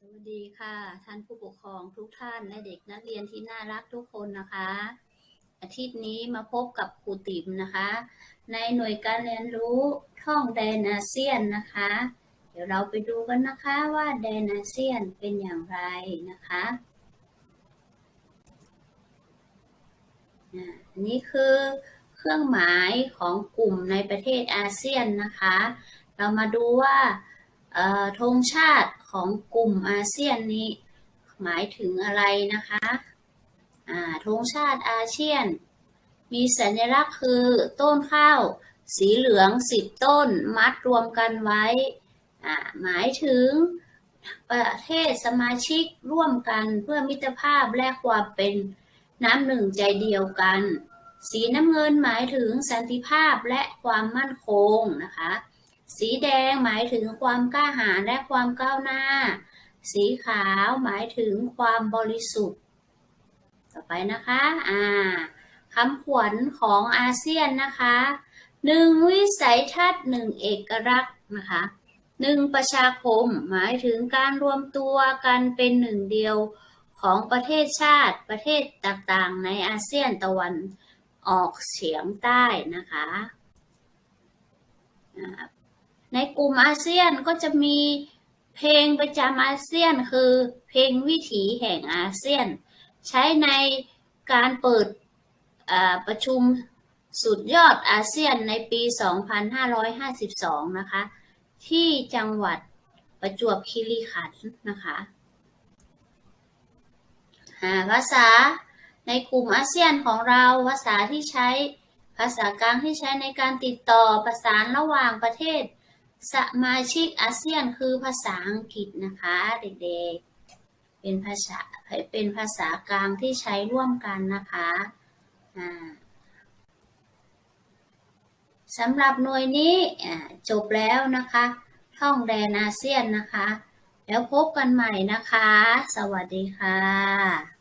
สวัสดีค่ะ ท่านผู้ปกครองทุกท่านและเด็กนักเรียนที่น่ารักทุกคนนะคะ อาทิตย์นี้มาพบกับครูติ๋มนะคะ ในหน่วยการเรียนรู้ท่องแดนอาเซียนนะคะ เดี๋ยวเราไปดูกันนะคะว่าแดนอาเซียนเป็นอย่างไรนะคะอันนี้คือเครื่องหมายของกลุ่มในประเทศอาเซียนนะคะ เรามาดูว่า ธงชาติของกลุ่มอาเซียนนี้หมายถึงอะไรนะคะธงชาติอาเซียน มีสัญลักษณ์คือต้นข้าว สีเหลืองสิบต้นมัดรวมกันไว้ หมายถึงประเทศสมาชิกร่วมกันเพื่อมิตรภาพและความเป็นน้ำหนึ่งใจเดียวกัน สีน้ำเงินหมายถึงสันติภาพและความมั่นคงนะคะ สีแดงหมายถึงความกล้าหาญและความก้าวหน้า สีขาวหมายถึงความบริสุทธิ์ ต่อไปนะคะ อ่าคำขวัญของอาเซียนนะคะหนึ่งวิสัยทัศน์หนึ่งเอกลักษณ์นะคะหนึ่งประชาคมหมายถึงการรวมตัวกันเป็นหนึ่งเดียวของประเทศชาติประเทศต่างๆ ในอาเซียนตะวันออกเฉียงใต้นะคะอ่า ในกลุ่มอาเซียนก็จะมีเพลงประจำอาเซียนคือเพลงวิถีแห่งอาเซียน ใช้ในการเปิดประชุมสุดยอดอาเซียนในปี 2552 นะคะ ที่จังหวัดประจวบคีรีขันธ์นะคะอ่าภาษาในกลุ่มอาเซียนของเราภาษาที่ใช้ภาษากลางที่ใช้ในการติดต่อประสานระหว่างประเทศ สมาชิกอาเซียนคือภาษาอังกฤษนะคะเด็กๆ เป็นภาษาเป็นภาษากลางที่ใช้ร่วมกันนะคะสำหรับหน่วยนี้จบแล้วนะคะ ท่องแดนอาเซียนนะคะ แล้วพบกันใหม่นะคะ สวัสดีค่ะ